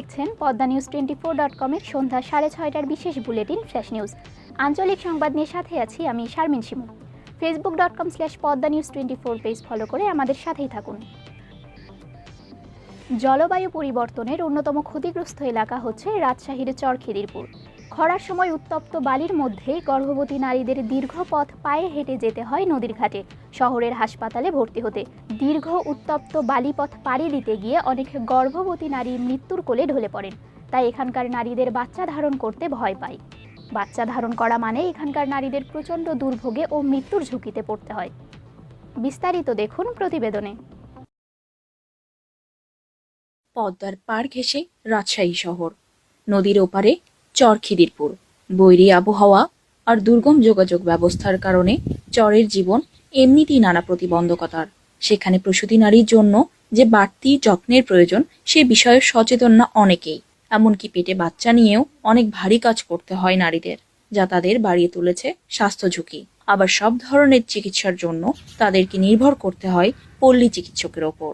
দেখছেন Padma news twenty four dot কমের সন্ধ্যা সাড়ে ছয়টার বিশেষ বুলেটিন ফ্ল্যাশ নিউজ। আঞ্চলিক সংবাদ নিয়ে সাথে আছি আমি Sharmin Shimu. Facebook dot com slash Padma news twenty four page follow করে আমাদের সাথেই থাকুন। জলবায়ু পরিবর্তনের অন্যতম ক্ষতিগ্রস্ত এলাকা হচ্ছে রাজশাহীর চরখিদিরপুর। খরার সময় উত্তপ্ত বালির মধ্যে গর্ভবতী নারীদের দীর্ঘ পথ পায়ে হেঁটে যেতে হয় নদীর ঘাটে। শহরের হাসপাতালে ভর্তি হতে দীর্ঘ উত্তপ্ত বালিপথ পাড়ি দিতে গিয়ে অনেক গর্ভবতী নারী মৃত্যুর কোলে ঢলে পড়েন। তাই এখানকার নারীদের বাচ্চা ধারণ করতে ভয় পায়। বাচ্চা ধারণ করা মানে এখানকার নারীদের প্রচণ্ড দুর্ভোগে ও মৃত্যুর ঝুঁকিতে পড়তে হয়। বিস্তারিত দেখুন প্রতিবেদনে। পদ্মার পার ঘেঁষে রাজশাহী শহর। নদীর ওপারে চরখিদিরপুর। বৈরী আবহাওয়া আর দুর্গম যোগাযোগ ব্যবস্থার কারণে চরের জীবন এমনিতেই নানা প্রতিবন্ধকতার। সেখানে প্রসূতি নারীর জন্য যে বাড়তি যত্নের প্রয়োজন সে বিষয়ে সচেতন না অনেকেই। এমনকি পেটে বাচ্চা নিয়েও অনেক ভারী কাজ করতে হয় নারীদের, যা তাদের বাড়িয়ে তুলেছে স্বাস্থ্য ঝুঁকি। আবার সব ধরনের চিকিৎসার জন্য তাদেরকে নির্ভর করতে হয় পল্লী চিকিৎসকের ওপর।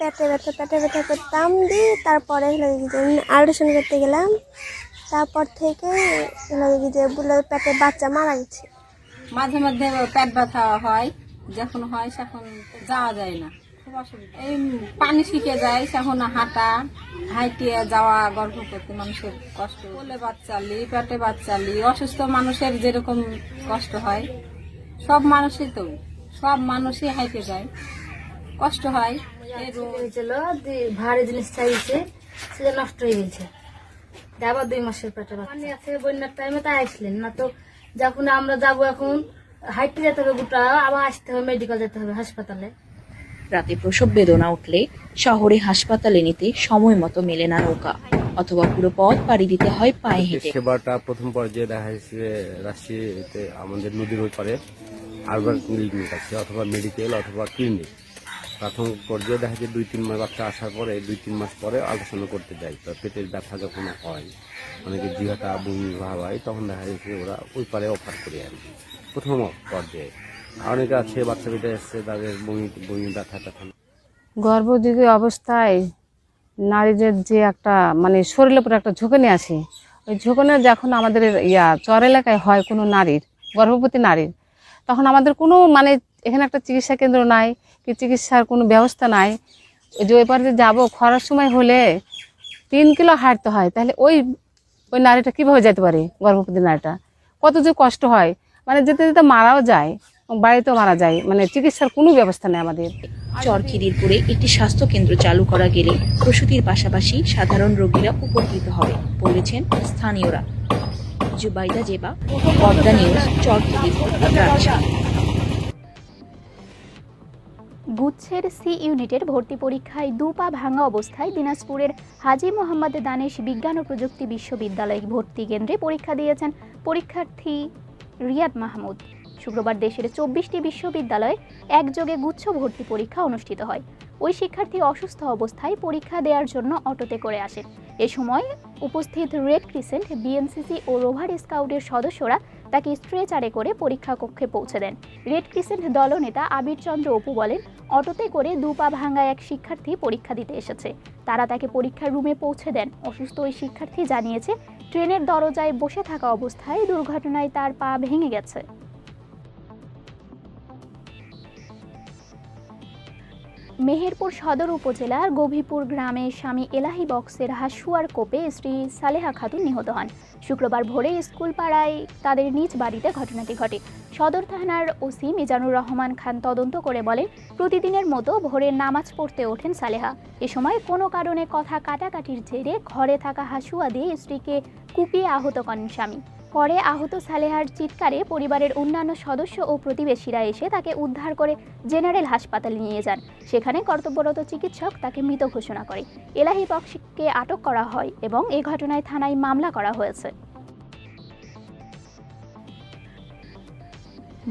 পেটে ব্যথা পেটে ব্যথা করতাম দিয়ে তারপরে হলো যে আল্ট্রাসাউন্ড করতে গেলাম। তারপর থেকে হলো যে বলল পেটে বাচ্চা মারা গেছে। মাঝে মধ্যে পেট ব্যথা হয়, যখন হয় তখন যাওয়া যায় না। এই পানি শিখে যায় তখন হাঁটা হাইটিয়ে যাওয়া গর্ভবতী মানুষের কষ্ট। বলে বাচ্চালি পেটে বাচ্চালি অসুস্থ মানুষের যেরকম কষ্ট হয়, সব মানুষই তো, সব মানুষই হাইটে যায়। কষ্ট হয়। হয়েছিল ভারী জিনিস চাইছে সেটা নষ্ট হয়ে গেছে। আবার দুই মাসের পেটে পানি আছে বন্যার টাইমে তাই আসলেন। না তো যখন আমরা যাব এখন হাইটে যেতে হবে গোটা আবার আসতে হবে মেডিকেল যেতে হবে হাসপাতালে। রাতে প্রসব বেদনা উঠলে শহরে হাসপাতালে নিতে সময় মতো মেলে না নৌকা অথবা পুরো পথ পাড়ি দিতে হয় পায়ে হেঁটে। সেবাটা প্রথম পর্যায়ে দেখা যাচ্ছে যে রাজশাহীতে আমাদের নদীর ওপারে আরবান ক্লিনিক আছে অথবা মেডিকেল অথবা ক্লিনিক প্রাথমিক পর্যায়ে দেখা যায় দুই তিন মাস বাচ্চা আসার পরে দুই তিন মাস পরে আল্ট্রাসাউন্ড করতে যায়। তো পেটের ব্যথা যখন হয়, অনেকে জিহাটা বমি, ভাব হয়, তখন দেখা যাচ্ছে ওরা ওই পারে অফার করে আর কি। প্রথম পর্যায়ে। অনেকে আছে, বাচ্চা পেটে এসছে, তাদের বমি বমি, ব্যথা ব্যথা। গর্ভবতী অবস্থায় নারীদের যে একটা মানে শরীরের উপর একটা ঝুঁকুনি আসে, ওই ঝুঁকুনি যখন আমাদের ইয়া চর এলাকায় হয় কোনো নারীর, গর্ভবতী নারীর, তখন আমাদের কোনো মানে এখানে একটা চিকিৎসা কেন্দ্র নাই, কি চিকিৎসার কোনো ব্যবস্থা নাই। যে ওই পারে যাব, খরার সময় হলে তিন কিলো হাঁটতে হয়, তাহলে ওই ওই নারীটা কীভাবে যেতে পারে, গর্ভবতী নারীটা? কত যে কষ্ট হয়। মানে যেতে যেতে মারাও যায়, বাড়িতেও মারা যায় মানে চিকিৎসার কোনো ব্যবস্থা নেই আমাদের। চরখিদিরপুরে একটি স্বাস্থ্য কেন্দ্র চালু করা গেলে প্রসূতির পাশাপাশি সাধারণ রোগীরা উপকৃত হবে, বলেছেন স্থানীয়রা। জুবাইদা জেবা, পদ্মা নিউজ চরখিদিরপুর রাজশাহী গুচ্ছের সি ইউনিটের ভর্তি পরীক্ষায় দু পা ভাঙা অবস্থায় দিনাজপুরের হাজি মোহাম্মদ দানেশ বিজ্ঞান ও প্রযুক্তি বিশ্ববিদ্যালয় ভর্তি কেন্দ্রে পরীক্ষা দিয়েছেন পরীক্ষার্থী রিয়াদ মাহমুদ। শুক্রবার দেশের চব্বিশটি বিশ্ববিদ্যালয়ে একযোগে গুচ্ছ ভর্তি পরীক্ষা অনুষ্ঠিত হয়। ওই শিক্ষার্থী অসুস্থ অবস্থায় পরীক্ষা দেওয়ার জন্য অটোতে করে আসেন এ সময় উপস্থিত রেড ক্রিসেন্ট, বিএনসিসি ও রোভার স্কাউটের সদস্যরা তাকে স্ট্রেচারে করে পরীক্ষা কক্ষে পৌঁছে দেন। রেড ক্রিসেন্ট দলনেতা আবির চন্দ্র অপু বলেন, অটোতে করে দু পা ভাঙা এক শিক্ষার্থী পরীক্ষা দিতে এসেছে। তারা তাকে পরীক্ষার রুমে পৌঁছে দেন। অসুস্থ ওই শিক্ষার্থী জানিয়েছে, ট্রেনের দরজায় বসে থাকা অবস্থায় দুর্ঘটনায় তার পা ভেঙে গেছে। মেহেরপুর সদর উপজেলার গভীপুর গ্রামে স্বামী এলাহি বক্সের হাসুয়ার কোপে স্ত্রী সালেহা খাতুন নিহত হন। শুক্রবার ভোরে স্কুল পাড়ায় তাদের নিজ বাড়িতে ঘটনাটি ঘটে। সদর থানার ওসি মিজানুর রহমান খান তদন্ত করে বলেন, প্রতিদিনের মতো ভোরে নামাজ পড়তে ওঠেন সালেহা। এ সময় কোনো কারণে কথা কাটাকাটির জেরে ঘরে থাকা হাসুয়া দিয়ে স্ত্রীকে কুপিয়ে আহত করেন স্বামী। পরে আহত সালেহার চিৎকারে পরিবারের অন্যান্য সদস্য ও প্রতিবেশীরা এসে তাকে উদ্ধার করে জেনারেল হাসপাতালে নিয়ে যান। সেখানে কর্তব্যরত চিকিৎসক তাকে মৃত ঘোষণা করে। এলাহি বক্সিকে আটক করা হয় এবং এ ঘটনায় থানায় মামলা করা হয়েছে।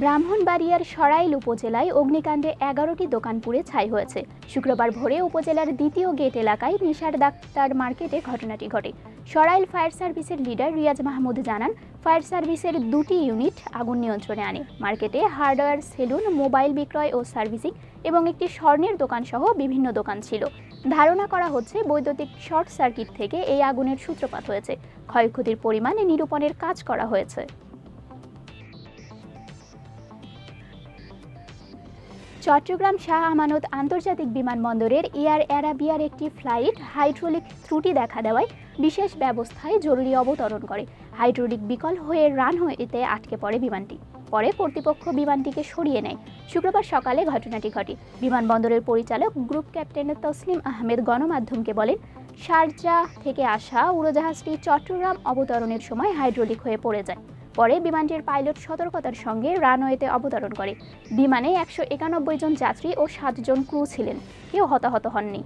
ব্রাহ্মণবাড়িয়ার সরাইল উপজেলায় অগ্নিকাণ্ডে এগারোটি দোকান পুড়ে ছাই হয়েছে। শুক্রবার ভোরে উপজেলার দ্বিতীয় গেট এলাকায় নিশার ডাক্তার মার্কেটে ঘটনাটি ঘটে। সরাইল ফায়ার সার্ভিসের লিডার রিয়াজ মাহমুদ জানান ফায়ার সার্ভিসের দুটি ইউনিট আগুন নিয়ন্ত্রণে আনে। মার্কেটে হার্ডওয়্যার, সেলুন, মোবাইল বিক্রয় ও সার্ভিসিং এবং একটি স্বর্ণের দোকান সহ বিভিন্ন দোকান ছিল। ধারণা করা হচ্ছে বৈদ্যুতিক শর্ট সার্কিট থেকে এই আগুনের সূত্রপাত হয়েছে। ক্ষয়ক্ষতির পরিমাণ নিরূপণের কাজ করা হয়েছে। চট্টগ্রাম শাহ আমানত আন্তর্জাতিক বিমানবন্দরের এয়ার অ্যারাবিয়ার একটি ফ্লাইট হাইড্রোলিক ত্রুটি দেখা দেওয়ায় বিশেষ ব্যবস্থায় জরুরি অবতরণ করে। হাইড্রোলিক বিকল হয়ে রানওয়েতে আটকে পড়ে বিমানটি। পরে কর্তৃপক্ষ বিমানটিকে সরিয়ে নেয়। শুক্রবার সকালে ঘটনাটি ঘটে। বিমানবন্দরের পরিচালক গ্রুপ ক্যাপ্টেন তসলিম আহমেদ গণমাধ্যমকে বলেন শারজাহ থেকে আসা উড়োজাহাজটি চট্টগ্রাম অবতরণের সময় হাইড্রোলিক হয়ে পড়ে যায়। পরে বিমানটির পাইলট সতর্কতার সঙ্গে রানওয়েতে অবতরণ করে। বিমানে একশো একানব্বই জন যাত্রী ও সাতজন ক্রু ছিলেন। কেউ হতাহত হননি।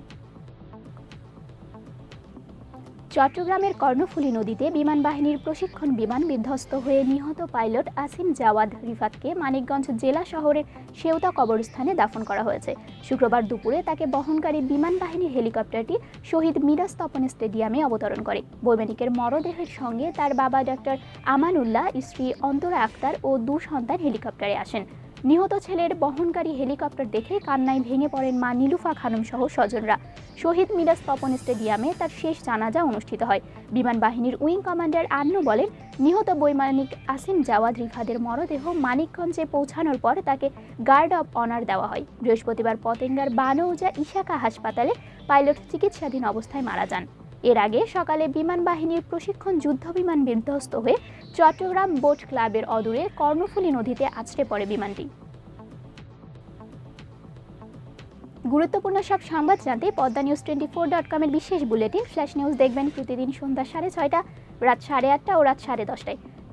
চট্টগ্রামের কর্ণফুলী নদীতে বিমান বাহিনীর প্রশিক্ষণ বিমান বিধ্বস্ত হয়ে নিহত পাইলট আসিম জাওয়াদ রিফাতকে মানিকগঞ্জ জেলা শহরের সেউতা কবরস্থানে দাফন করা হয়েছে। শুক্রবার দুপুরে তাকে বহনকারী বিমান বাহিনীর হেলিকপ্টারটি শহীদ মিরাজ তপন স্টেডিয়ামে অবতরণ করে। বৈমানিকের মরদেহের সঙ্গে তার বাবা ডাক্তার আমানুল্লাহ, স্ত্রী অন্তরা আক্তার ও দু সন্তান হেলিকপ্টারে আসেন। নিহত ছেলের বহনকারী হেলিকপ্টার দেখে কান্নায় ভেঙে পড়েন মা নীলুফা খানম সহ স্বজনরা। শহীদ মিরাজ তপন স্টেডিয়ামে তার শেষ জানাজা অনুষ্ঠিত হয়। বিমান বাহিনীর উইং কমান্ডার আন্নু বলেন, নিহত বৈমানিক আসিম জাওয়াদ রিফাদের মরদেহ মানিকগঞ্জে পৌঁছানোর পর তাকে গার্ড অব অনার দেওয়া হয়। বৃহস্পতিবার পতেঙ্গার বানৌজা ইশাকা হাসপাতালে পাইলট চিকিৎসাধীন অবস্থায় মারা যান। এর আগে সকালে বিমান বাহিনীর প্রশিক্ষণ যুদ্ধ বিমান বিধ্বস্ত হয়ে চট্টগ্রাম বোট ক্লাবের অদূরে কর্ণফুলী নদীতে আছড়ে পড়ে বিমানটি। গুরুত্বপূর্ণ সব সংবাদ জানতে Padma news twenty four dot কমের বিশেষ বুলেটিন, ফ্ল্যাশ নিউজ দেখবেন প্রতিদিন সন্ধ্যা সাড়ে ছয়টা, রাত সাড়ে আটটা ও রাত সাড়ে দশটায়।